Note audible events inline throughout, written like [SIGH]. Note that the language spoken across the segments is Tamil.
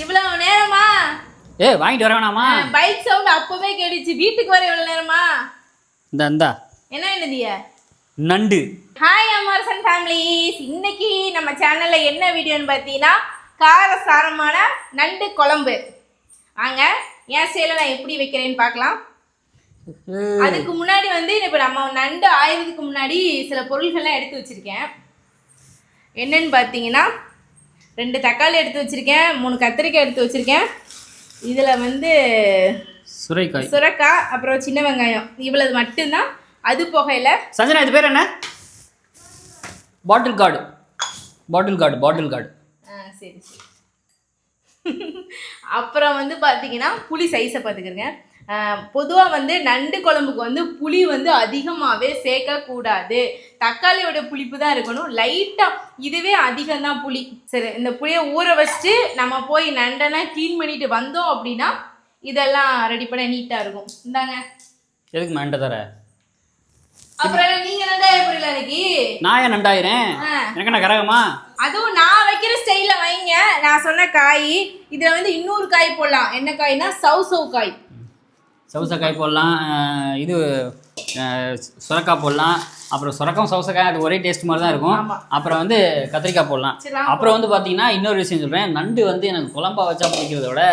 இவ்வளவு நேரமா? ஏ வாங்கிட்டு வர வேணாமா? பைக் சவுண்ட் அப்பவே கேட்டுச்சு. வீட்டுக்கு வர இவ்வளவு நேரமா? இந்த இந்தா. என்ன என்னதிய நண்டு. ஹாய் அமர்சன் ஃபேமிலிஸ் இன்னைக்கு நம்ம சேனல்ல என்ன வீடியோன்னு பார்த்தீங்கன்னா காரசாரமான நண்டு குழம்பு. வாங்க என் ஸ்டைல நான் எப்படி வைக்கிறேன்னு பார்க்கலாம். அதுக்கு முன்னாடி வந்து இப்போ நம்ம நண்டு ஆயிரத்துக்கு முன்னாடி சில பொருள்கள்லாம் எடுத்து வச்சிருக்கேன். என்னன்னு பார்த்தீங்கன்னா ரெண்டு தக்காளி எடுத்து வச்சிருக்கேன் மூணு கத்திரிக்காய் எடுத்து வச்சிருக்கேன். இதில் வந்து சுரைக்காய். சுரக்காய் அப்புறம் சின்ன வெங்காயம். இவ்வளவு மட்டும்தான். அது புகையில் சஞ்சனா இது பேர் என்ன? Bottle gourd. Bottle gourd bottle gourd. ஆ சரி சரி. அப்புறம் வந்து பார்த்தீங்கன்னா புளி சைஸை பார்த்துக்கிறங்க பொதுவாக வந்து நண்டு குழம்புக்கு வந்து புளி வந்து அதிகமாகவே சேர்க்கக்கூடாது. தக்காளியோட புளிப்பு தான் இருக்கணும். லைட்டாக இதுவே அதிகம் தான் புளி. சரி இந்த புளியை ஊற வச்சுட்டு நம்ம போய் நண்டெல்லாம் க்ளீன் பண்ணிட்டு வந்தோம் அப்படின்னா இதெல்லாம் ரெடி பண்ண நீட்டாக இருக்கும். இந்தாங்க. எதுக்கு மேண்ட தர? அப்புறம் நீங்கள் நண்டாய புரியல அன்னைக்கு? நான் ஏன் நண்டாயிரேன் எனக்கு என்ன கரகமா? அதுவும் நான் வைக்கிற ஸ்டைல வைங்க. நான் சொன்ன காய் இதுல வந்து இன்னொரு காய் போடலாம். என்ன காய்னா சவ் சவ் காய். சவுசக்காய் போடலாம் இது சுரக்காய் போடலாம். அப்புறம் சுரக்கம் சவுசக்காய் அது ஒரே டேஸ்ட் மாதிரி தான் இருக்கும். அப்புறம் வந்து கத்திரிக்காய் போடலாம். அப்புறம் வந்து பார்த்தீங்கன்னா இன்னொரு விஷயம் சொல்கிறேன் நண்டு வந்து எனக்கு குழம்பா வச்சா பிடிக்கிறத விட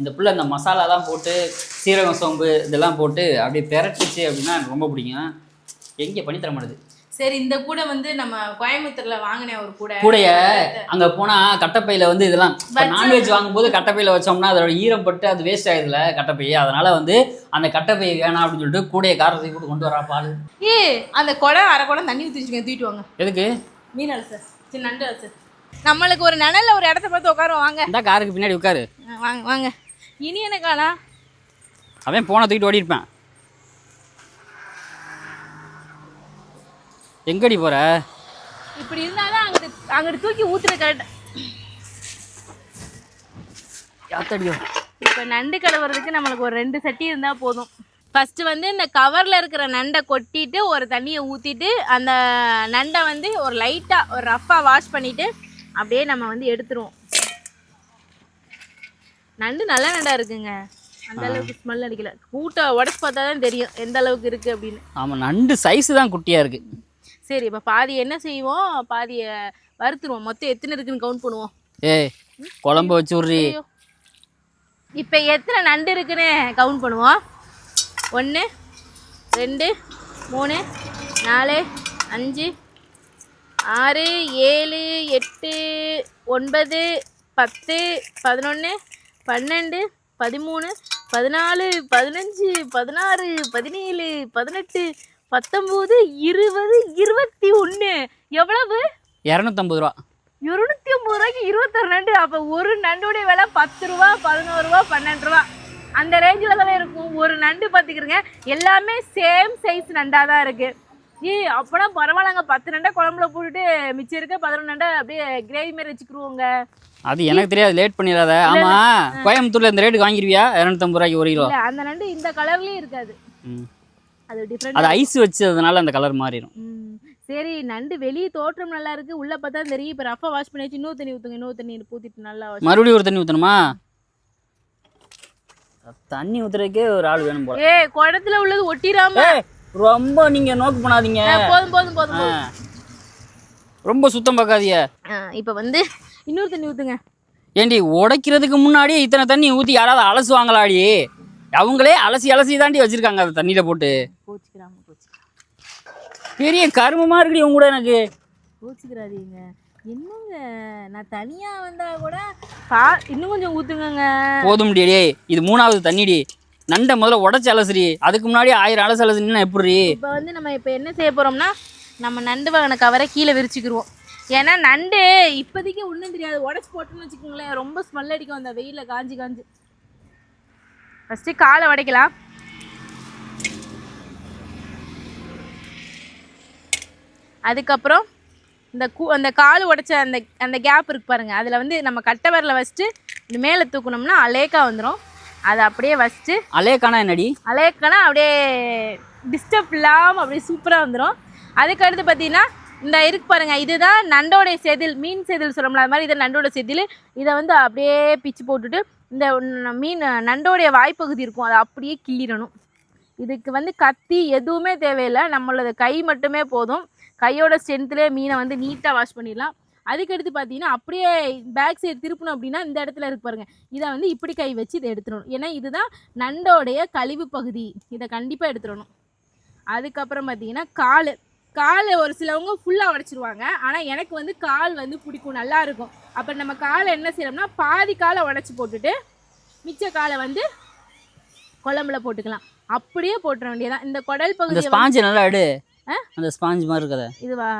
இந்த புள்ள இந்த மசாலாலாம் போட்டு சீரகம் சோம்பு இதெல்லாம் போட்டு அப்படியே பெரட்டுச்சு அப்படின்னா எனக்கு ரொம்ப பிடிக்கும். எங்கே பண்ணி தர மாட்டேது. சரி இந்த கூடை வந்து நம்ம கோயம்புத்தூர்ல வாங்கினேன் ஒரு கூடை. கூடைய அங்க போனா கட்டப்பையில வந்து இதெல்லாம் நான்வெஜ் வாங்கும்போது கட்டப்பையில வச்சோம்னா அதோட ஈரம் பட்டு அது வேஸ்ட் ஆயிடுதுல கட்டப்பை. அதனால வந்து அந்த கட்டப்பை வேணாம் அப்படின்னு சொல்லிட்டு கூடைய காரத்தை போட்டு கொண்டு வரா பால். ஏ அந்த குடம் அரை குடம் தண்ணி ஊற்றி தூக்கிட்டு வாங்க. எதுக்கு? மீன் சார் சரி நண்டு சார் நம்மளுக்கு ஒரு நிழல்ல ஒரு இடத்த பார்த்து உட்காருவோம் வாங்க. இந்த காருக்கு பின்னாடி உட்காரு. வாங்க வாங்க. இனி என்ன காணா? அவன் போன தூக்கிட்டு ஓடி இருப்பேன் எங்கடி போற? இப்படி இருந்தாலும் அங்கிட்டு அங்கிட்டு தூக்கி ஊத்துற கரெக்ட் யாத்தடியோ? இப்போ நண்டு கழுவுறதுக்கு நம்மளுக்கு ஒரு ரெண்டு சட்டி இருந்தால் போதும். ஃபஸ்ட்டு வந்து இந்த கவரில் இருக்கிற நண்டை கொட்டிட்டு ஒரு தண்ணியை ஊற்றிட்டு அந்த நண்டை வந்து ஒரு லைட்டாக ஒரு ரஃப்பாக வாஷ் பண்ணிவிட்டு அப்படியே நம்ம வந்து எடுத்துருவோம். நண்டு நல்ல நண்டா இருக்குங்க. அந்த அளவுக்கு ஸ்மெல் அடிக்கல. கூட்டை உடச்சு பார்த்தா தான் தெரியும் எந்த அளவுக்கு இருக்குது அப்படின்னு. ஆமா நண்டு சைஸ் தான் குட்டியா இருக்கு. சரி இப்போ பாதி என்ன செய்வோம்? பாதியை வறுத்துருவோம். மொத்தம் எத்தனை இருக்குன்னு கவுண்ட் பண்ணுவோம். ஏய் குழம்பு வச்சு விட்றி. இப்போ எத்தனை நண்டு இருக்குன்னு கவுண்ட் பண்ணுவோம். ஒன்று ரெண்டு மூணு நாலு அஞ்சு ஆறு ஏழு எட்டு ஒன்பது பத்து பதினொன்று பன்னெண்டு பதிமூணு பதினாலு பதினஞ்சு பதினாறு பதினேழு பதினெட்டு பத்தொம்போது இருபது இருபத்தி ஒன்று எவ்வளவு? இரநூத்தம்பது ரூபா. இருநூத்தி ஐம்பது ரூபாய்க்கு இருபத்தொரு நண்டு. அப்போ ஒரு நண்டுடைய விலை பத்து ரூபா பதினோரு ரூபா பன்னெண்டு ரூபா. அந்த ரேஞ்சில் தான் இருக்கும். ஒரு நண்டு பார்த்துக்கிறங்க எல்லாமே சேம் சைஸ் நண்டாக தான் இருக்கு. ஏய் அப்போனா பரவாயில்லங்க. பத்து நண்டை குழம்புல போட்டுட்டு மிச்சம் இருக்க பதினொன்று நண்டை அப்படியே கிரேவி மாதிரி வச்சுக்கிருவோங்க. அது எனக்கு தெரியாது. லேட் பண்ணிடாத. ஆமா. கோயம்புத்தூர்ல இந்த ரேட்டுக்கு வாங்கிருவியா? இரநூத்தம்பது ரூபாய்க்கு ஒரு கிலோ. அந்த நண்டு இந்த கலர்லேயும் இருக்காது. அது டிஃப்ரெண்ட் அது ஐஸ் வச்சதுனால அந்த கலர் மாறிடும் சரி நண்டு வெளியே தோற்றம் நல்லா இருக்கு. உள்ள பார்த்தா தெரியும். இப்போ ரஃபா வாஷ் பண்ணி வச்சு இன்னொரு தண்ணி ஊற்றுங்க இன்னொரு தண்ணி ஊற்றிட்டு நல்லா மறுபடியும் ஒரு தண்ணி ஊற்றணுமா தண்ணி ஊத்துறதுக்கே ஒரு ஆள் வேணும் போல. ஏய் குடத்துல உள்ளது ஒட்டிராம ரொம்ப நீங்க நோக்கு பண்ணாதீங்க போதும் போதும் போதும். ரொம்ப சுத்தம் பார்க்காதீங்க. இப்ப வந்து இன்னொரு தண்ணி ஊத்துங்க. ஏண்டி உடைக்கிறதுக்கு முன்னாடியே இத்தனை தண்ணி ஊற்றி யாராவது அலசுவாங்களாடி? அவங்களே அலசி அலசி தாண்டி வச்சிருக்காங்க அந்த தண்ணியில போட்டு. பெரிய கருமமா இருக்குடி உங்க கூட எனக்கு. கோச்சிக்கிறாதீங்க என்னங்க? நான் தனியா வந்தா கூட பா இன்னும் கொஞ்சம் ஊத்துங்கங்க. போதும் டேய். இது மூணாவது தண்ணிடி நண்டை முதல்ல உடச்சி அலசுடி. அதுக்கு முன்னாடி ஆயிரம் அலசு அலசுனா எப்படி இப்போ வந்து நம்ம இப்போ என்ன செய்ய போறோம்னா நம்ம நண்டு வாங்கின கவரை கீழே விரிச்சுக்கிருவோம். ஏன்னா நண்டு இப்போதைக்கு ஒன்றும் தெரியாது. உடச்சி போட்டோம்னு வச்சுக்கோங்களேன் ரொம்ப ஸ்மெல் அடிக்கும் அந்த வெயிலில் காஞ்சி காஞ்சி. ஃபஸ்ட்டு காலை உடைக்கலாம் அதுக்கப்புறம் இந்த கூ அந்த கால் உடைச்ச அந்த அந்த கேப் இருக்கு பாருங்க. அதில் வந்து நம்ம கட்டை விரல வச்சுட்டு இந்த மேலே தூக்குனோம்னா அலேக்கா வந்துடும் அதை அப்படியே வச்சுட்டு அலேக்கானா என்னடி? அலேக்கனா அப்படியே டிஸ்டர்ப் இல்லாமல் அப்படியே சூப்பராக வந்துடும் அதுக்கு அடுத்து பார்த்தீங்கன்னா இந்த இருக்கு பாருங்க இதுதான் நண்டோடைய செதில் மீன் செதில் சொல்கிறோம்ல அது மாதிரி இது நண்டோட செதில். இதை வந்து அப்படியே பிச்சு போட்டுட்டு இந்த மீன் நண்டோடைய வாய்ப்பகுதி இருக்கும். அதை அப்படியே கிள்ளிடணும். இதுக்கு வந்து கத்தி எதுவுமே தேவையில்லை. நம்மளோட கை மட்டுமே போதும். கையோட ஸ்ட்ரென்த்துலேயே மீனை வந்து நீட்டாக வாஷ் பண்ணிடலாம். அதுக்கடுத்து பார்த்தீங்கன்னா அப்படியே பேக் சைடு திருப்பணும் அப்படின்னா இந்த இடத்துல இருக்கு பாருங்கள் இதை வந்து இப்படி கை வச்சு இதை எடுத்துடணும். ஏன்னா இதுதான் நண்டோடைய கழிவு பகுதி. இதை கண்டிப்பாக எடுத்துடணும். அதுக்கப்புறம் பார்த்தீங்கன்னா கால். கால் ஒரு சிலவங்க ஃபுல்லாக உடச்சிருவாங்க. ஆனால் எனக்கு வந்து கால் வந்து பிடிக்கும் நல்லா இருக்கும். அப்போ நம்ம காலை என்ன செய்யறோம்னா பாதி காலை உடச்சி போட்டுட்டு மிச்ச காலை வந்து குழம்புல போட்டுக்கலாம். அப்படியே போட்டுற வேண்டியதான் இந்த குடல் பகுதி ஸ்பாஞ்சு நல்லா எடு. அந்த ஸ்பாஞ்ச் மாதிரி இருக்கத இதுவா?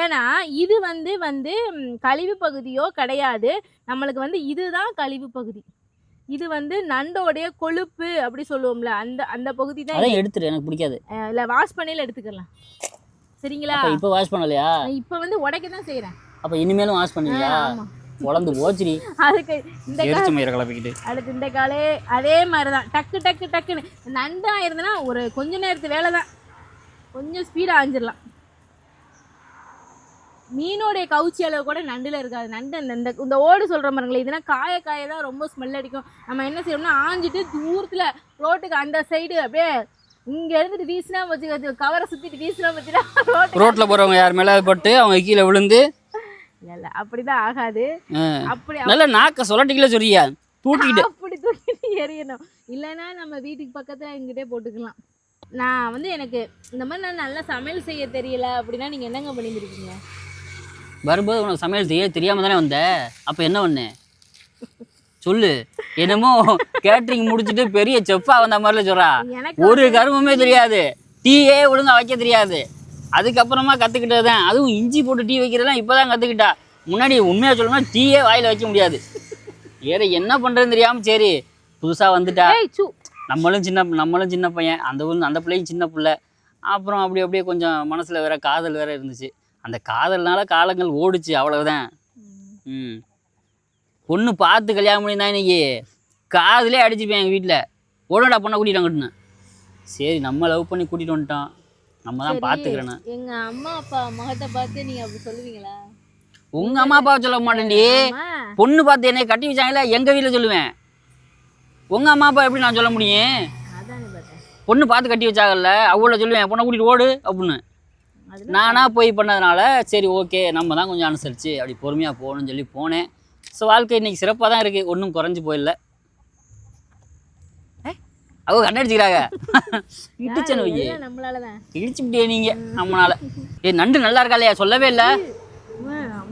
ஏன்னா இது வந்து வந்து கழிவு பகுதியோ கிடையாது. நம்மளுக்கு வந்து இதுதான் கழிவு பகுதி. இது வந்து நண்டோடைய கொழுப்பு அப்படி சொல்லுவோம்ல. அந்த அந்த பகுதி தான் எடுத்துரு எனக்கு பிடிக்காது. இல்லை வாஷ் பண்ணையில் எடுத்துக்கலாம். சரிங்களா? இப்போ வாஷ் பண்ணலையா? இப்போ வந்து உடைக்க தான் செய்கிறேன் அப்போ இனிமேலும் வாஷ் பண்ணுவியா. உழந்து போச்சுடி. அதுக்கு இந்த எரிச்ச மயிரை கிளப்பிக்கிட்டு அடுத்து இந்த காலே அதே மாதிரி தான் டக்கு டக்கு டக்குன்னு. நண்டா இருந்ததுன்னா ஒரு கொஞ்ச நேரத்து வேலை தான் கொஞ்சம் ஸ்பீடாக ஆஞ்சிடலாம் மீனோடைய கவுச்சி அளவு கூட நண்டில் இருக்காது. நண்டு இந்த இந்த ஓடு சொல்கிற பாருங்களேன் இதுனா காய காய தான் ரொம்ப ஸ்மெல் அடிக்கும். நம்ம என்ன செய்யணும்னா ஆஞ்சிட்டு தூரத்தில் ரோட்டுக்கு அந்த சைடு அப்படியே இங்கே இருந்துட்டு வீசினா வச்சு கவரை சுற்றிட்டு வீசினா வச்சுட்டா ரோட்டு ரோட்டில் போகிறவங்க யார் மேலே பட்டு அவங்க கீழே விழுந்து? இல்லை இல்லை அப்படி தான் ஆகாது. அப்படி நல்லா நாக்க சொல்லட்டிக்கல சொல்றியா தூட்டிக்கிட்டு. அப்படி தூக்கிட்டு எறியணும். இல்லைன்னா நம்ம வீட்டுக்கு பக்கத்தில் எங்கிட்டே போட்டுக்கலாம். நான் வந்து எனக்கு இந்த மாதிரி நான் நல்லா சமையல் செய்ய தெரியல அப்படின்னா நீங்கள் என்னங்க பண்ணியிருக்கீங்க வரும்போது உனக்கு சமையல் செய்ய தெரியாம தானே வந்த? அப்போ என்ன பண்ணு? சொல்லு. என்னமோ கேட்ரிங் முடிச்சுட்டு பெரிய செஃப்பா வந்த மாதிரில சொல்றா. ஒரு கருமமே தெரியாது. டீயே ஒழுங்கா வைக்க தெரியாது. அதுக்கப்புறமா கற்றுக்கிட்டது தான் அதுவும் இஞ்சி போட்டு டீ வைக்கிறதெல்லாம் இப்போ தான் கற்றுக்கிட்டா முன்னாடி உண்மையாக சொல்லணும்னா டீயே வாயில் வைக்க முடியாது. வேற என்ன பண்ணுறதுன்னு தெரியாமல் சரி புதுசாக வந்துட்டா. நம்மளும் சின்ன நம்மளும் சின்ன பையன். அந்த ஊர் அந்த பிள்ளையும் சின்ன பிள்ளை. அப்புறம் அப்படி அப்படியே கொஞ்சம் மனசில் வேற காதல் வேற இருந்துச்சு. அந்த காதல்னால காலங்கள் ஓடுச்சு அவ்வளவுதான். ம். பொண்ணு பார்த்து கல்யாணம் பண்ணியிருந்தா இன்னைக்கு காதலே அடிச்சுப்பேன் எங்கள் வீட்டில் உடனடா பொண்ணை கூட்டிட்டு வந்துட்டேன் சரி நம்ம லவ் பண்ணி கூட்டிகிட்டு வந்துட்டோம். நம்ம தான் பார்த்துக்கிறேன்னு. எங்க அம்மா அப்பா முகத்தை பார்த்து நீங்க அப்படி சொல்லுவீங்களா? உங்கள் அம்மா அப்பாவை சொல்ல மாட்டேன்டி. பொண்ணு பார்த்து என்னை கட்டி வச்சாங்களே எங்கள் வீட்டில் சொல்லுவேன். உங்கள் அம்மா அப்பா எப்படி நான் சொல்ல முடியும்? பொண்ணு பார்த்து கட்டி வச்சாங்கல்ல அவளை சொல்லுவேன் பொண்ணை கூட்டிட்டு ஓடு அப்படின்னு. நானாக போய் பண்ணதுனால சரி ஓகே நம்ம தான் கொஞ்சம் அனுசரித்து அப்படி பொறுமையாக போகணும்னு சொல்லி போனேன். ஸோ வாழ்க்கை இன்னைக்கு சிறப்பாக தான் இருக்குது ஒன்றும் குறைஞ்சி போயிடல அவ கண்டடிச்சுக்கிறாங்க. இடிச்சனு இடிச்சுக்கிட்டே நீங்கள் நம்மளால ஏ நண்டு நல்லா இருக்கா இல்லையா? சொல்லவே இல்லை.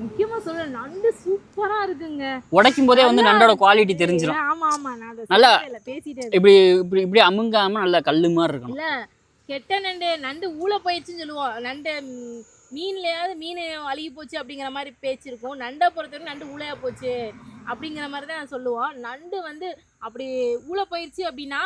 முக்கியமா சொல்ல நண்டு சூப்பரா இருக்குங்க. உடைக்கும் போதே வந்து நண்டோட குவாலிட்டி தெரிஞ்சிடும் ஆமா ஆமா நான் அதை நல்லா- பேசிட்டே இப்படி இப்படி இப்படி அமுங்காமல் நல்லா கல் மாதிரி இருக்கணும். இல்ல கெட்ட நண்டு நண்டு ஊழ போயிடுச்சுன்னு சொல்லுவோம். நண்டு மீன்லயாவது மீன் அழுகி போச்சு அப்படிங்கிற மாதிரி பேச்சு இருக்கும். நண்டை பொறுத்தவரைக்கும் நண்டு ஊழையா போச்சு அப்படிங்கிற மாதிரி தான் சொல்லுவோம். நண்டு வந்து அப்படி ஊழ போயிடுச்சு அப்படின்னா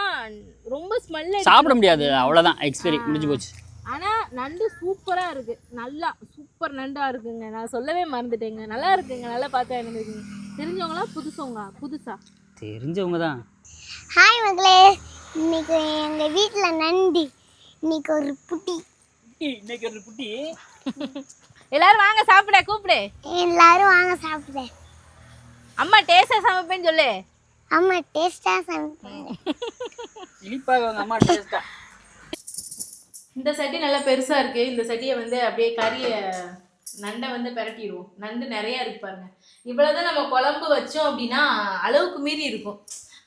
ரொம்ப ஸ்மெல் சாப்பிட முடியாது. அவ்வளோதான் எக்ஸ்பைரி முடிஞ்சு போச்சு. ஆனா நண்டு சூப்பரா இருக்கு. நல்லா சூப்பர் நண்டா இருக்குங்க. நான் சொல்லவே மறந்துட்டேங்க. நல்லா இருக்குங்க. நல்லா பார்த்தா எனக்கு தெரிஞ்சவங்களா? புதுசவங்களா? புதுசா? தெரிஞ்சவங்க தான் ஹாய் மக்களே இன்னைக்கு எங்கள் வீட்டில் நண்டு. இன்னைக்கு ஒரு புட்டி. இன்னைக்கு ஒரு குட்டி எல்லாரும் வாங்க சாப்பிட கூப்பிடு. எல்லாரும் வாங்க சாப்பிடுறேன் அம்மா டேஸ்டா சமைப்பேன்னு சொல்லு. அம்மா டேஸ்ட்டாக சமைப்பாங்க. இனிப்பாக அம்மா டேஸ்ட்டா இந்த சட்டி நல்லா பெருசா இருக்கு. இந்த சட்டியை வந்து அப்படியே கறியை நண்டை வந்து பிரட்டிடுவோம். நண்டு நிறைய இருக்கு பாருங்க. இவ்வளவுதான் நம்ம குழம்பு வச்சோம் அப்படின்னா அளவுக்கு மீறி இருக்கும்.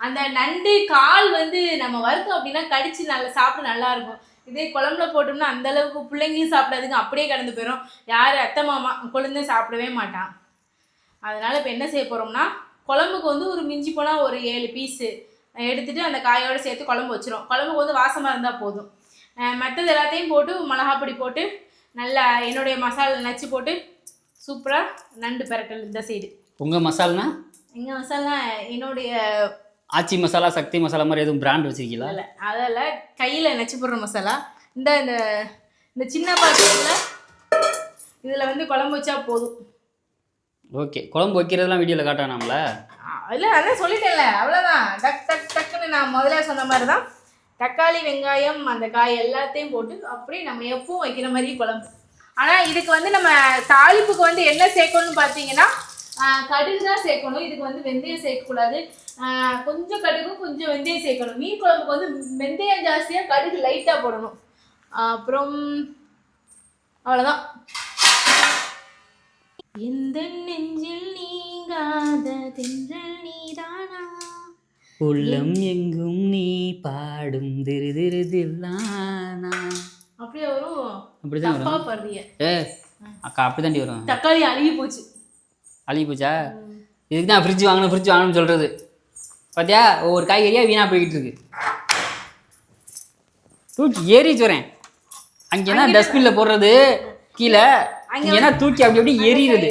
அந்த நண்டு கால் வந்து நம்ம வறுத்தோம் அப்படின்னா கடிச்சு நல்லா சாப்பிட நல்லா இருக்கும். இதே குழம்புல போட்டோம்னா அந்த அளவுக்கு பிள்ளைங்களும் சாப்பிடாதுங்க. அப்படியே கடந்து போயிடும் யார் அத்தை மாமா குழந்தை சாப்பிடவே மாட்டான் அதனால இப்போ என்ன செய்ய போறோம்னா குழம்புக்கு வந்து ஒரு மிஞ்சி போனால் ஒரு ஏழு பீஸு எடுத்துட்டு அந்த காயோட சேர்த்து குழம்பு வச்சிரும். குழம்புக்கு வந்து வாசமாக இருந்தால் போதும். மற்றது எல்லாத்தையும் போட்டு மிளகாப்பொடி போட்டு நல்லா என்னுடைய மசாலா நச்சு போட்டு சூப்பராக நண்டு பெரட்டல் இந்த சைடு உங்கள் மசால்னா? எங்கள் மசாலா என்னுடைய ஆச்சி மசாலா சக்தி மசாலா மாதிரி எதுவும் பிராண்ட் வச்சிருக்கீங்களா? அதில் அதில் கையில் நச்சு போடுற மசாலா. இந்த இந்த இந்த சின்ன பாத்திரத்தில் இதில் வந்து குழம்பு வச்சா போதும். ஓகே. குழம்பு வைக்கிறதெல்லாம் வீடியோவில் காட்டானாம்ல இல்லை அதான் சொல்லிட்டேன்ல. அவ்வளோதான் டக் டக் டக்குன்னு நான் முதல்ல சொன்ன மாதிரி தான் தக்காளி வெங்காயம் அந்த காய் எல்லாத்தையும் போட்டு அப்படியே நம்ம எப்பவும் வைக்கிற மாதிரி குழம்பு. ஆனா இதுக்கு வந்து நம்ம தாளிப்புக்கு வந்து என்ன சேர்க்கணும்னு பார்த்தீங்கன்னா கடுகு தான் சேர்க்கணும். இதுக்கு வந்து வெந்தயம் சேர்க்கக்கூடாது. கொஞ்சம் கடுகு கொஞ்சம் வெந்தயம் சேர்க்கணும். மீன் குழம்புக்கு வந்து வெந்தயம் ஜாஸ்தியா கடுகு லைட்டா போடணும். அப்புறம் அவ்வளவுதான். எந்த நெஞ்சில் நீங்காத தென்றல் நீதானா உள்ளம் எங்கும் நீ பாடும் திரு திரு தில்லானா? அப்படியே வரும். அப்படிதான் வரும். அக்கா அப்படிதாண்டி வரும். தக்காளி அழுகி போச்சு. அழுகி போச்சா இதுக்கு தான் ஃப்ரிட்ஜ் வாங்கணும் ஃப்ரிட்ஜ் வாங்கணும்னு சொல்கிறது பார்த்தியா ஒவ்வொரு காய்கறியாக வீணாக போய்கிட்டு இருக்கு தூக்கி ஏறிச்சு வரேன். அங்கேனா டஸ்ட்பினில் போடுறது? கீழே. அங்கேனா தூக்கி அப்படி அப்படி எரியுறது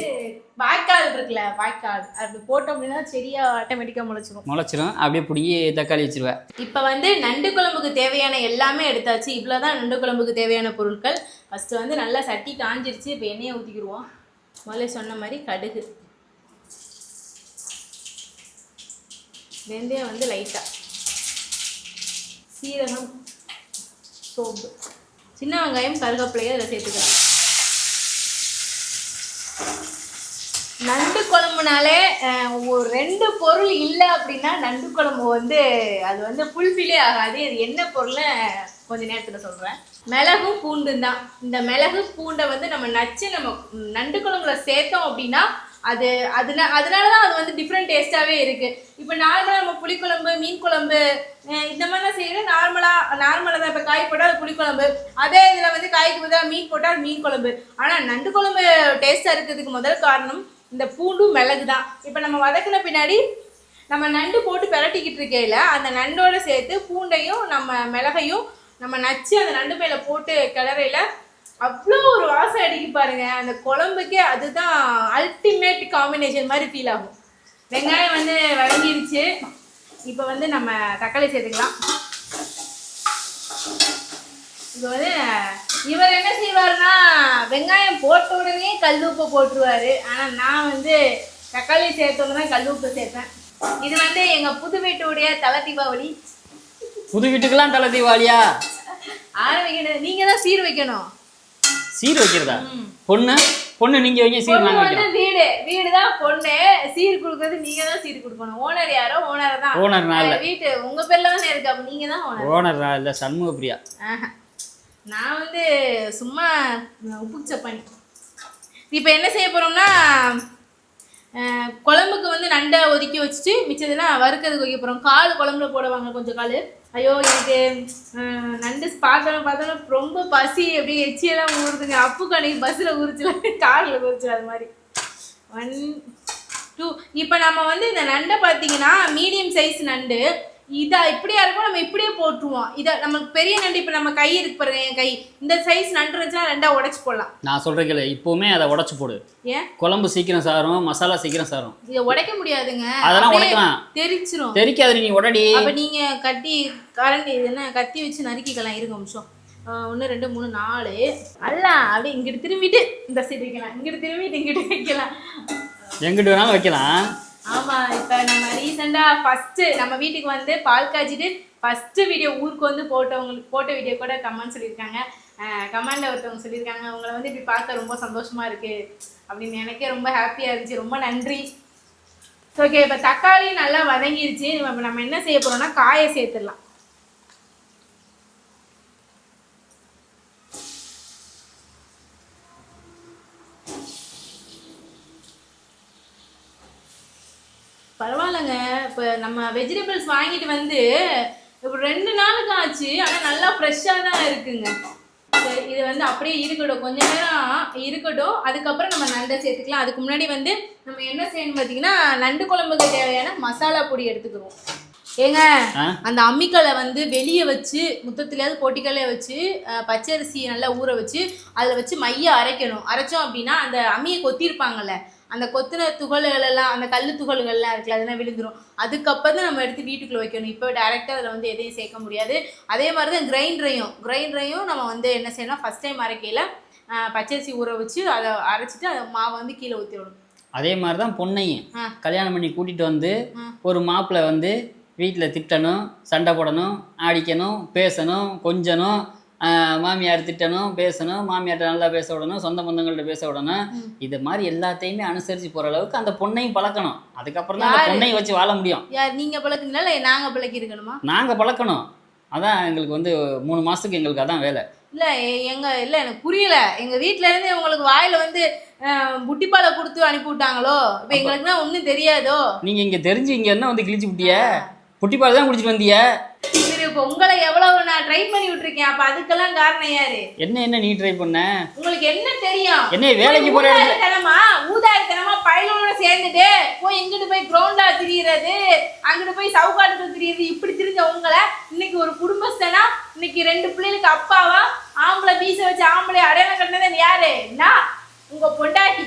வாய்க்கால் இருக்குல்ல வாய்க்கால். அப்படி போட்டோம் அப்படின்னா செடியா ஆட்டோமேட்டிக்கா முளைச்சிரும். முளைச்சிரும். அப்படியே பிடிங்கி தக்காளி வச்சிருவேன் இப்போ வந்து நண்டு குழம்புக்கு தேவையான எல்லாமே எடுத்தாச்சு. இவ்வளோதான் நண்டு குழம்புக்கு தேவையான பொருட்கள். ஃபஸ்ட்டு வந்து நல்லா சட்டி காஞ்சிருச்சு. இப்போ எண்ணெயை ஊற்றிக்கிடுவோம் முதல்ல சொன்ன மாதிரி கடுகு. வெந்தயம் வந்து லைட்டாக சீரகம் சோப்பு சின்ன வெங்காயம் கருகப்பிள்ளையை அதில் சேர்த்துக்கலாம். நண்டு குழம்புனாலே ஒரு ரெண்டு பொருள் இல்லை அப்படின்னா நண்டு குழம்பு வந்து அது வந்து ஃபுல்ஃபில்லே ஆகாது. அது என்ன பொருள்னு கொஞ்ச நேரத்தில் சொல்கிறேன் மிளகும் பூண்டும் தான் இந்த மிளகு பூண்டை வந்து நம்ம நச்சு நம்ம நண்டு குழம்புல சேர்த்தோம் அப்படின்னா அது அதுல அதனால தான் அது வந்து டிஃப்ரெண்ட் டேஸ்ட்டாகவே இருக்குது இப்போ நார்மலாக நம்ம புளிக்குழம்பு மீன் குழம்பு இந்த மாதிரிலாம் செய்யறது நார்மலாக நார்மலாக தான். இப்போ காய் போட்டால் அது புளிக்குழம்பு. அதே இதில் வந்து காய்க்கு பதிலாக மீன் போட்டால் மீன் குழம்பு. ஆனால் நண்டு குழம்பு டேஸ்ட்டாக இருக்கிறதுக்கு முதல் காரணம் இந்த பூண்டும் மிளகு தான். இப்போ நம்ம வதக்கின பின்னாடி நம்ம நண்டு போட்டு பிரட்டிக்கிட்டு இருக்கையில் அந்த நண்டோட சேர்த்து பூண்டையும் நம்ம மிளகையும் நம்ம நச்சு அந்த நண்டு மேலே போட்டு கிளறையில் அவ்வளோ ஒரு வாசம் அடிக்கி பாருங்க. அந்த குழம்புக்கே அதுதான் அல்டிமேட் காம்பினேஷன் மாதிரி ஃபீல் ஆகும். வெங்காயம் வந்து வதங்கிருச்சு. இப்போ வந்து நம்ம தக்காளி சேர்த்துக்கலாம். இப்போ வந்து இவர் என்ன செய்வாருன்னா வெங்காயம் போட்ட உடனே கல் உப்பு போட்டுருவாரு. ஆனால் நான் வந்து தக்காளி சேர்த்த உடனே தான் கல் உப்பு சேர்ப்பேன். இது வந்து எங்கள் புது வீட்டுடைய தலை தீபாவளி. புது வீட்டுக்கெல்லாம் தலை தீபாவளியா? ஆரம்பிக்கணும். நீங்கள் தான் சீர் வைக்கணும். சீர் வைக்கிறதா? பொண்ணு பொண்ணு நீங்கள் வைங்க சீர் வைக்கிறோம் வீடு வீடு தான் பொண்ணு. சீர் கொடுக்கறது நீங்க தான் சீர் கொடுக்கணும். ஓனர் யாரோ ஓனர் தான். ஓனர் நான் இல்லை. வீட்டு உங்க பேர்ல தானே இருக்கு. அப்ப நீங்க தான் ஓனர் ஓனர் நான் இல்லை சண்முக பிரியா. நான் வந்து சும்மா உப்பு சப்பானி இப்போ என்ன செய்ய போறோம்னா குழம்புக்கு வந்து நண்டை ஒதுக்கி வச்சுட்டு மிச்சதெல்லாம் வறுக்கிறதுக்கு வைக்க போறோம். கால் குழம்புல போடுவாங்க கொஞ்சம் கால். ஐயோ எனக்கு நண்டு பார்த்தாலும் பார்த்தாலும் ரொம்ப பசி. அப்படியே எச்சியெல்லாம் ஊறுதுங்க. அப்பு கணக்கு பஸ்ஸில் ஊறிச்சுல. காரில் ஊறிச்சு அது மாதிரி. ஒன் டூ இப்போ நம்ம வந்து இந்த நண்டை பார்த்தீங்கன்னா மீடியம் சைஸ் நண்டு. இதா இப்படியா இருக்கும் நம்ம இப்படியே போட்டுருவோம். இதை நமக்கு பெரிய நண்டு இப்போ நம்ம கை இருக்கு பாருங்க என் கை. இந்த சைஸ் நண்டு இருந்துச்சுன்னா ரெண்டா உடைச்சு போடலாம். நான் சொல்கிறேன் கேளு இப்போவுமே அதை உடச்சி போடு. ஏன்? குழம்பு சீக்கிரம் சாரும் மசாலா சீக்கிரம் சாரும். இதை உடைக்க முடியாதுங்க. அதெல்லாம் உடைக்கலாம். தெரிச்சிரும். தெரிக்காது நீ உடடி அப்ப நீங்க கட்டி கரண்டி என்ன கத்தி வச்சு நறுக்கிக்கலாம். இருங்க ஒரு நிமிஷம். ஒன்று ரெண்டு மூணு நாலு. அல்ல அப்படியே இங்கிட்டு திரும்பிட்டு இந்த சைடு வைக்கலாம். இங்கிட்டு திரும்பிட்டு இங்கிட்டு வைக்கலாம். எங்கிட்டு வேணாலும் வைக்கலாம். ஆமா இப்ப நம்ம ரீசெண்டா ஃபர்ஸ்ட் நம்ம வீட்டுக்கு வந்து பால் காய்ச்சிட்டு ஃபர்ஸ்ட் வீடியோ ஊருக்கு வந்து போட்டவங்களுக்கு போட்ட வீடியோ கூட கமெண்ட் சொல்லியிருக்காங்க. கமெண்ட்ல ஒருத்தவங்க சொல்லியிருக்காங்க உங்களை வந்து இப்படி பார்க்க ரொம்ப சந்தோஷமா இருக்கு. அப்படின்னு எனக்கே ரொம்ப ஹாப்பியா இருந்துச்சு ரொம்ப நன்றி. ஓகே இப்போ தக்காளி நல்லா வதங்கிருச்சு. இப்போ நம்ம என்ன செய்ய போறோம்னா காயை சேர்த்துடலாம். பரவாயில்லைங்க. இப்போ நம்ம வெஜிடபிள்ஸ் வாங்கிட்டு வந்து இப்போ ரெண்டு நாளுக்கு ஆச்சு ஆனால் நல்லா ஃப்ரெஷ்ஷாக தான் இருக்குங்க. இது வந்து அப்படியே இருக்கட்டும். கொஞ்ச நேரம் இருக்கட்டும். அதுக்கப்புறம் நம்ம நண்டை சேர்த்துக்கலாம். அதுக்கு முன்னாடி வந்து நம்ம என்ன செய்யணும் பார்த்தீங்கன்னா நண்டு குழம்புக்கு தேவையான மசாலா பொடி எடுத்துக்கிறோம். ஏங்க அந்த அம்மிக்கல்லை வந்து வெளியே வச்சு முத்தத்துலேயாவது பொட்டிக்கல்லே வச்சு பச்சரிசியை நல்லா ஊற வச்சு அதில் வச்சு மைய அரைக்கணும். அரைச்சோம் அப்படின்னா அந்த அம்மியை கொத்திருப்பாங்கல்ல அந்த கொத்தின துகள்கள் எல்லாம் அந்த கல் துகள்கள்லாம் இருக்குல்ல அதெல்லாம் விழுந்துரும். அதுக்கப்புறம் தான் நம்ம எடுத்து வீட்டுக்குள்ளே வைக்கணும். இப்போ டேரெக்டாக அதில் வந்து எதையும் சேர்க்க முடியாது. அதே மாதிரி தான் கிரைண்டரையும் கிரைண்டரையும் நம்ம வந்து என்ன செய்யணும் ஃபஸ்ட் டைம் அரைக்கையில் பச்சரிசி ஊற வச்சு அதை அரைச்சிட்டு அதை மாவை வந்து கீழே ஊற்றிடணும் அதே மாதிரி தான் பொண்ணையும். கல்யாணம் பண்ணி கூட்டிகிட்டு வந்து. ஒரு மாப்பிள்ளை வந்து வீட்டில் திட்டணும் சண்டை போடணும் அடிக்கணும் பேசணும் கொஞ்சணும் மாமியார் திட்டணும் பேசணும் மாமியார்ட்ட நல்லா பேச விடணும் சொந்த பந்தங்கள்ட்ட பேச விடணும். இது மாதிரி எல்லாத்தையுமே அனுசரிச்சு போற அளவுக்கு அந்த பொண்ணையும் பழக்கணும். அதுக்கப்புறம் தான் அந்த? பொண்ணையும் வச்சு வாழ முடியும். நீங்க பழக்குங்களா இல்லை நாங்க பழக்கி இருக்கணுமா நாங்க பழக்கணும். அதான் எங்களுக்கு வந்து மூணு மாசத்துக்கு எங்களுக்கு அதான் வேலை. இல்ல எ- எங்க இல்ல எனக்கு புரியல. எங்க வீட்ல இருந்து உங்களுக்கு வாயில வந்து புட்டிப்பாலை கொடுத்து அனுப்பி விட்டாங்களோ இப்ப எங்களுக்குலாம் ஒண்ணும் தெரியாதோ? நீங்க இங்க தெரிஞ்சு இங்க என்ன வந்து கிழிச்சு விட்டிய புட்டிப்பால் தான் குடிச்சிட்டு வந்திய. சரி இப்ப உங்களை எவ்வளவு நான் ட்ரை பண்ணி விட்டுருக்கேன். அப்ப அதுக்கெல்லாம் காரணம் யாரு? என்ன என்ன நீ ட்ரை பண்ண? உங்களுக்கு என்ன தெரியும்? என்ன வேலைக்கு போற இடத்துல ஊதாரித்தனமா? ஊதாரித்தனமா பயிலோட சேர்ந்துட்டு போய் எங்கிட்டு போய் கிரவுண்டா திரியறது அங்கிட்டு போய் சவுக்காட்டுக்கு திரியறது இப்படி திரிஞ்ச உங்களை இன்னைக்கு ஒரு குடும்பஸ்தனா இன்னைக்கு ரெண்டு பிள்ளைகளுக்கு அப்பாவா ஆம்பளை மீச வச்சு ஆம்பளை அடையாளம் கட்டினது யாரு? நான் உங்க பொண்டாட்டி.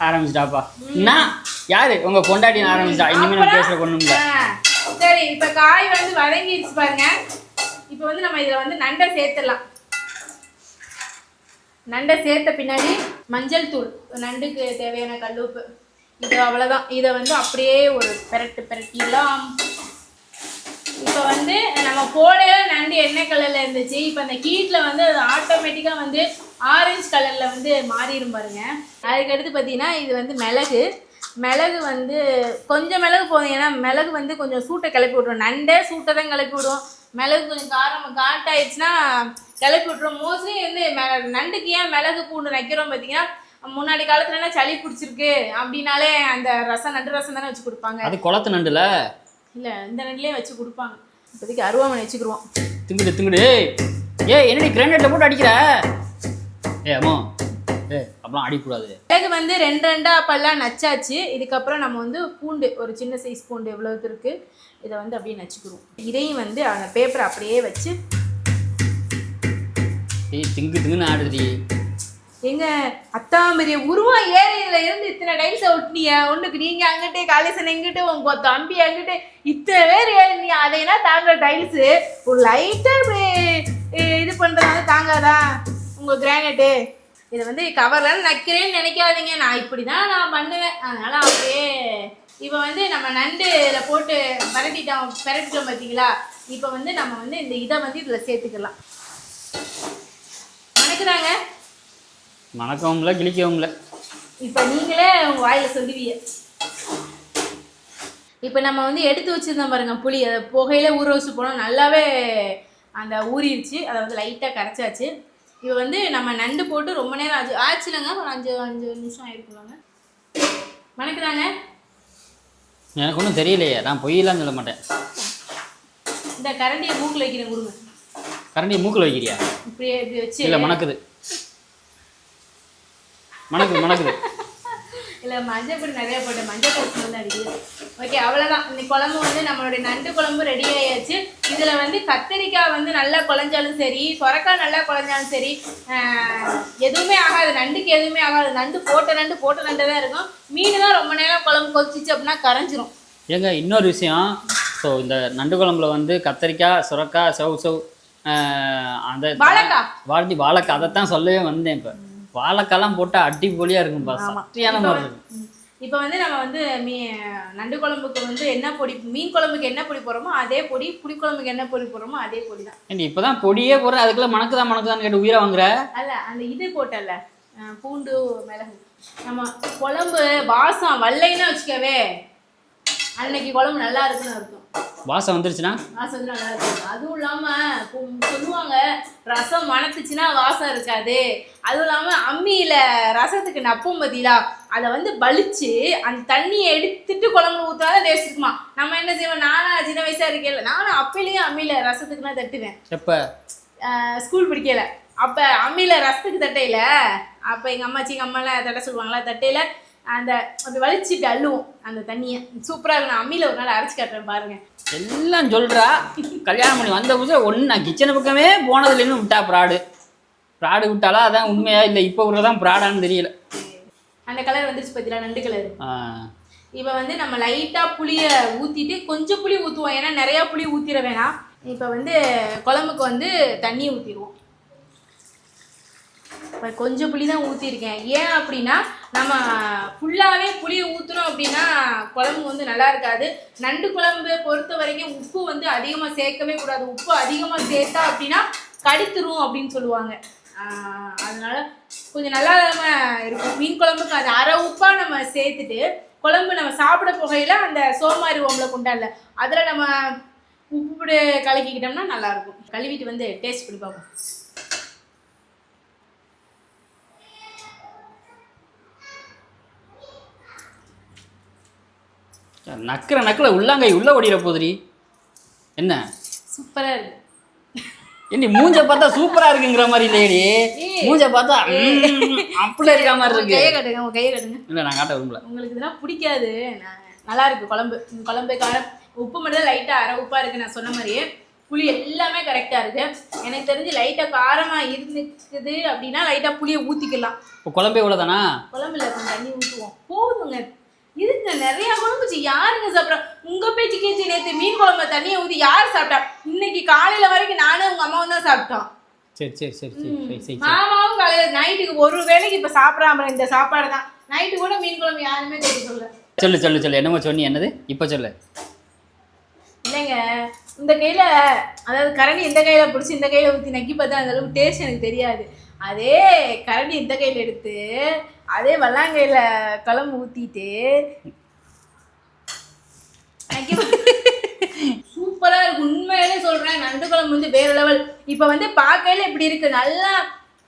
ஆரம்பிச்சிட்டாப்பா. நான் யாரு? உங்க பொண்டாட்டின்னு ஆரம்பிச்சிட்டா. இனிமே நான் பேசுற ஆ, சரி இப்ப காய் வந்து வதங்கிடுச்சு பாருங்க. இப்ப வந்து நம்ம இதுல வந்து நண்டை சேர்த்துடலாம். நண்டை சேர்த்த பின்னாடி மஞ்சள் தூள் நண்டுக்கு தேவையான கல்லுப்பு இது அவ்வளோதான் இதை வந்து அப்படியே ஒரு பெரட்டு பெரட்டிடலாம். இப்போ வந்து நம்ம போடையில நண்டு என்ன கலரில் இருந்துச்சு? இப்போ அந்த கீட்டில் வந்து அது ஆட்டோமேட்டிக்காக வந்து ஆரஞ்சு கலரில் வந்து மாறிடும் பாருங்க. அதுக்கடுத்து பார்த்தீங்கன்னா இது வந்து மிளகு. மிளகு வந்து கொஞ்சம் மிளகு போதும். ஏன்னா மிளகு வந்து கொஞ்சம் சூட்டை கிளப்பி விட்ரும் நண்டே சூட்டை தான் கிளப்பி விடும். மிளகு கொஞ்சம் காரம் காட்டாயிடுச்சுன்னா கிளப்பி விட்ரும் மோஸ்ட்லி வந்து நண்டுக்கு ஏன் மிளகு பூண்டு வைக்கிறோம் பார்த்தீங்கன்னா முன்னாடி காலத்துலலாம் சளி பிடிச்சிருக்கு அப்படின்னாலே அந்த ரசம் நண்டு ரசம் தானே வச்சு கொடுப்பாங்க. அது குளத்து நண்டுல? இல்லை இந்த நண்டுலேயே வச்சு கொடுப்பாங்க. இப்போதைக்கு அருவாமனை வச்சுக்கிருவோம். திங்குடு திங்குடு. ஏய் என்னடி கிரானைட்ல போட்டு அடிக்கிற? ஏ அம்மா. அப்படிலாம் அடிக்கக்கூடாது மிளகு வந்து ரெண்டு ரெண்டா பல்லாம் நச்சாச்சு. இதுக்கப்புறம் நம்ம வந்து பூண்டு ஒரு சின்ன சைஸ் பூண்டு எவ்வளவு இருக்கு இதை வந்து அப்படியே நச்சுக்கிருவோம். இதையும் வந்து அந்த பேப்பரை அப்படியே வச்சு ஏய் திங்கு திங்குன்னு ஆடுதுடி. எங்க அத்தாம்பரிய உருவம் ஏரியில இருந்து இத்தனை டைல்ஸ் ஒட்டினிய? ஒண்ணுக்கு நீங்க அங்கிட்டே காலேசன் எங்கிட்ட உங்க தம்பி அங்கிட்ட இத்தனை பேர் ஏறினி அதைனா தாங்குற டைல்ஸ் ஒரு லைட்டா இது பண்றதுனால தாங்காதா? உங்க கிரானைட்டு இதை வந்து கவர்ல நக்கிறேன்னு நினைக்காதீங்க. நான் இப்படிதான் நான் பண்ணுவேன். அதனால அப்படியே இப்போ வந்து நம்ம நண்டு இதில் போட்டு பரட்டிட்டோம் பரட்டிட்டோம் பார்த்தீங்களா இப்போ வந்து நம்ம வந்து இந்த இதை வந்து இதில் சேர்த்துக்கலாம். வணக்குதாங்க மணக்கவும்ல கிழிக்கவும்ல இப்போ நீங்களே உங்க வாயில சொல்லுவீங்க. இப்போ நம்ம வந்து எடுத்து வச்சிருந்தோம் பாருங்க புளி. அதை புகையில ஊற வச்சு போனோம். நல்லாவே அந்த ஊறிடுச்சு அதை வந்து லைட்டாக கரைச்சாச்சு. இப்போ வந்து நம்ம நண்டு போட்டு ரொம்ப நேரம் ஆச்சு. ஆச்சுலங்க. ஒரு அஞ்சு அஞ்சு நிமிஷம் ஆயிருக்குவாங்க வணக்கதாங்க எனக்கு ஒன்றும் தெரியலையே. நான் பொய்யெல்லாம் சொல்ல மாட்டேன். இந்த கரண்டியை மூக்கில் வைக்கிறேன் கொடுங்க கரண்டி மூக்கில் வைக்கிறியா? இப்படியே இப்படி வச்சு. இல்லை மணக்குது. மணக்குது மணக்குது. இல்லை மஞ்சள் பொடி நிறைய போட்டேன். மஞ்சள் பொடி வந்து அடிக்குது. ஓகே அவ்வளோதான் இந்த குழம்பு வந்து நம்மளுடைய நண்டு குழம்பு ரெடி ஆயாச்சு. இதில் வந்து கத்திரிக்காய் வந்து நல்லா குழஞ்சாலும் சரி சொரக்காய் நல்லா குழஞ்சாலும் சரி எதுவுமே ஆகாது. நண்டுக்கு எதுவுமே ஆகாது. நண்டு போட்ட நண்டு போட்ட நண்டு தான் இருக்கும். மீன் தான் ரொம்ப நேரம் குழம்பு கொதிச்சிச்சு அப்படின்னா கரைஞ்சிரும். ஏங்க இன்னொரு விஷயம். ஸோ இந்த நண்டு குழம்புல வந்து கத்திரிக்காய் சுரக்காய் செவ் செவ் அந்த வாழைக்காய். வாழ்த்தி வாழைக்காய். அதைத்தான் சொல்லவே வந்தேன் இப்போ. வாழைக்காய்லாம் போட்டால் அடிப்பொலியாக இருக்கும்பா சத்தியான மாதிரி இருக்கும் இப்போ வந்து நம்ம வந்து மீ நண்டு குழம்புக்கு வந்து என்ன பொடி மீன் குழம்புக்கு என்ன பொடி போடுறோமோ அதே பொடி புளி குழம்புக்கு என்ன பொடி போடுறோமோ அதே பொடி தான். ஏண்டி இப்போதான் பொடியே போடுறேன் அதுக்குள்ள மணக்குதான் மணக்குதான்னு கேட்டு உயிரை வாங்குற? அல்ல அந்த இது போட்டல பூண்டு மிளகு. நம்ம குழம்பு வாசம் வல்லைன்னு வச்சுக்கவே அன்னைக்கு குழம்பு நல்லா இருக்குன்னு இருக்கும் வாசம் வந்துருச்சுன்னா? வாசம் வந்து நல்லா இருக்கும். அதுவும் இல்லாம சொல்லுவாங்க ரசம் மணத்துச்சுன்னா வாசம் இருக்காது. அதுவும் இல்லாம அம்மியில ரசத்துக்கு நப்பும் பார்த்தீங்களா அதை வந்து பலிச்சு அந்த தண்ணியை எடுத்துட்டு குழம்புல ஊத்தாதான் டேஸ்ட் இருக்குமா? நம்ம என்ன செய்வோம்? நானும் சின்ன வயசா இருக்கேன் நானும் அப்பயிலையும் அம்மியில ரசத்துக்குலாம் தட்டுவேன். எப்போ? ஸ்கூல் படிக்கல அப்போ அம்மியில் ரசத்துக்கு தட்டையில அப்போ எங்கள் அம்மாச்சி எங்கள் அம்மாலாம் தட்ட சொல்லுவாங்களா? தட்டையில அந்த அப்படி வலிச்சுட்டு அள்ளுவோம் அந்த தண்ணியை. சூப்பராக இருக்கும். அம்மியில் ஒரு நாள் அரைச்சி காட்டுறேன் பாருங்க. எல்லாம் சொல்றா. கல்யாணம் பண்ணி வந்த புதுசு ஒன்று நான் கிச்சன் பக்கமே போனதுலேருந்து விட்டா ப்ராடு. ப்ராடு விட்டாலா அதான் உண்மையா இல்லை இப்போ தான் ப்ராடான்னு தெரியல. அந்த கலர் வந்துருச்சு பார்த்தீங்களா நண்டு கலர் இப்போ வந்து நம்ம லைட்டாக புளியை ஊற்றிட்டு கொஞ்சம் புளி ஊற்றுவோம் ஏன்னா நிறையா புளி ஊற்றிட வேணாம். இப்போ வந்து குழம்புக்கு வந்து தண்ணி ஊற்றிடுவோம் இப்போ கொஞ்சம் புளி தான் ஊற்றிருக்கேன் ஏன் அப்படின்னா நம்ம ஃபுல்லாகவே புளியை ஊற்றுறோம் அப்படின்னா குழம்பு வந்து நல்லா இருக்காது. நண்டு குழம்பு பொறுத்த வரைக்கும் உப்பு வந்து அதிகமாக சேர்க்கவே கூடாது. உப்பு அதிகமாக சேர்த்தா அப்படின்னா கடித்துரும் அப்படின்னு சொல்லுவாங்க. அதனால கொஞ்சம் நல்லா இருக்கும். மீன் குழம்புக்கு அது அரை உப்பாக நம்ம சேர்த்துட்டு குழம்பு நம்ம சாப்பிட புகையில் அந்த சோமாரி ஓம்பல குண்டால அதில் நம்ம உப்பு கலக்கிக்கிட்டோம்னா நல்லாயிருக்கும் கழுவிட்டு வந்து டேஸ்ட் பண்ணி பார்ப்போம். நக்கிற நக்கில் உள்ளாங்கை உள்ள ஓடிட போதுடி என்ன? சூப்பரா இருக்கு. ஏண்டி மூஞ்ச பார்த்தா சூப்பரா இருக்குங்கிற மாதிரி இல்லையடி. மூஞ்ச பார்த்தா அப்படி இருக்க மாதிரி இருக்கு. கையை கட்டுங்க உங்க கையை கட்டுங்க. இல்லை நான் காட்ட விரும்பல. உங்களுக்கு இதெல்லாம் பிடிக்காது. நல்லா இருக்கு குழம்பு. குழம்பு காரம். உப்பு மட்டும் லைட்டாக அரை உப்பா இருக்கு நான் சொன்ன மாதிரியே. புளி எல்லாமே கரெக்டாக இருக்கு. எனக்கு தெரிஞ்சு லைட்டாக காரமாக இருந்துக்குது அப்படின்னா லைட்டாக புளியை ஊற்றிக்கலாம் இப்போ குழம்பே இவ்வளோதானா குழம்புல கொஞ்சம் தண்ணி ஊற்றுவோம் போதுங்க. இதுங்க நிறைய குழம்புச்சு யாருங்க சாப்பிட்றா உங்க பேச்சு கேச்சு நேற்று மீன் குழம்புல தண்ணியை ஊற்றி யார் சாப்பிட்டா? இன்னைக்கு காலையில வரைக்கும் நானும் உங்க அம்மாவும் தான் சாப்பிட்டோம். சரி சரி சரி சரி சரி மாமாவும் காலையில நைட்டுக்கு ஒரு வேளைக்கு இப்ப சாப்பிடாம இந்த சாப்பாடு தான். நைட்டு கூட மீன் குழம்பு யாருமே கேட்டு சொல்ல சொல்லு சொல்லு சொல்லு. என்னமோ சொன்னி என்னது? இப்போ சொல்லு. இல்லைங்க இந்த கையில அதாவது கரண்டி இந்த கையில பிடிச்சி இந்த கையில ஊற்றி நக்கி பார்த்தா அந்த அளவுக்கு டேஸ்ட் எனக்கு தெரியாது. அதே கரண்டி இந்த கையில் எடுத்து அதே வல்லாங்கையில் குழம்பு ஊற்றிட்டு சூப்பராக இருக்கும் இருக்கு. உண்மையிலே சொல்கிறேன் நண்டு குழம்பு வந்து வேறு லெவல் இப்போ வந்து பார்க்கையில இப்படி இருக்குது நல்லா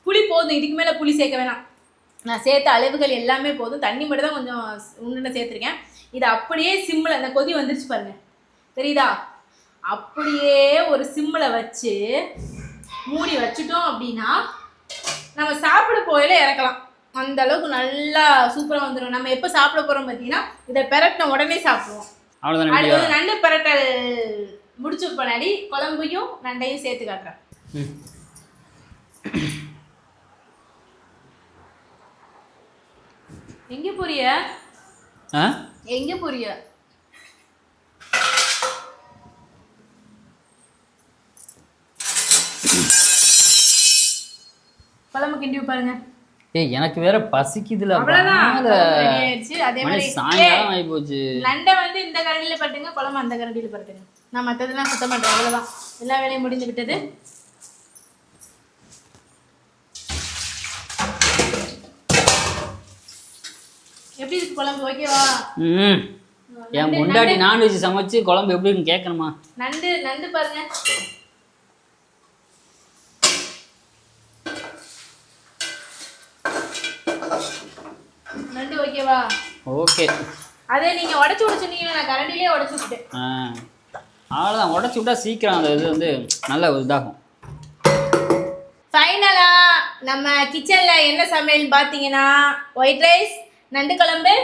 புளி போதும். இதுக்கு மேலே புளி சேர்க்க வேணாம். நான் சேர்த்த அளவுகள் எல்லாமே போதும். தண்ணி மட்டும் தான் கொஞ்சம் உன்ன சேர்த்துருக்கேன். இது அப்படியே சிம்மில் அந்த கொதி வந்துருச்சு பாருங்க. தெரியுதா? அப்படியே ஒரு சிம்மில் வச்சு மூடி வச்சுட்டோம் அப்படின்னா நம்ம சாப்பிட போயில இறக்கலாம். அந்த அளவுக்கு நல்லா சூப்பராக வந்துடும் நம்ம எப்போ சாப்பிட போகிறோம் பார்த்தீங்கன்னா இதை பெரட்டின உடனே சாப்பிடுவோம். வீடியோ வந்து நண்டு பெரட்டல் முடிச்ச பின்னாடி குழம்பையும் நண்டையும் சேர்த்து காட்டுறேன். எங்கே போறிய? எங்கே போறிய குழம்பு கிண்டி பாருங்க. ஏய் எனக்கு வேற பசிக்குதுல சாயங்காலம் ஆகி போச்சு நண்டை வந்து இந்த கரண்டில பட்டுங்க குழம்பு அந்த கரண்டில பட்டுங்க நான் மற்றதெல்லாம் சுத்தம் பண்றேன் அவ்வளவுதான். எல்லா வேலையும் முடிஞ்சு விட்டது. எப்படி இருக்கு குழம்பு? ஓகேவா ம் என் முண்டாடி நான்வெஜ் சமைச்சு குழம்பு எப்படி இருக்குன்னு கேட்கணுமா நண்டு நண்டு பாருங்க நண்டு ஓகேவா? ஓகே. அதே நீங்க உடச்சு உடச்சுனீங்க நான் கரண்டிலே உடச்சு விட்டுட்டேன். ஆ. அவ்வளோதான் உடச்சி விட்டா சீக்கிரம் அந்த இது வந்து நல்ல இதாகும். ஃபைனலா நம்ம கிச்சன்ல என்ன சமையல் பார்த்தீங்கன்னா ஒயிட் ரைஸ் நண்டு குழம்பு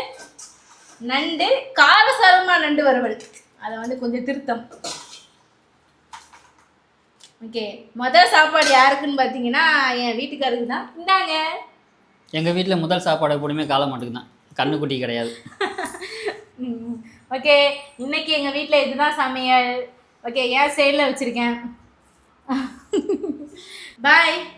நண்டு காரசாரமா நண்டு வறுவல். அதை வந்து கொஞ்சம் திருத்தம். ஓகே முதல் சாப்பாடு யாருக்குன்னு பார்த்தீங்கன்னா என் வீட்டுக்காருக்கு தான் இந்தாங்க. எங்கள் வீட்டில் முதல் சாப்பாடு எப்படியுமே காலை மாட்டுக்கு தான். கண்ணுக்குட்டி கிடையாது. [LAUGHS] ஓகே இன்னைக்கு எங்கள் வீட்டில் இதுதான் சமையல். ஓகே ஏன் சைடில் வச்சுருக்கேன். பாய் [LAUGHS]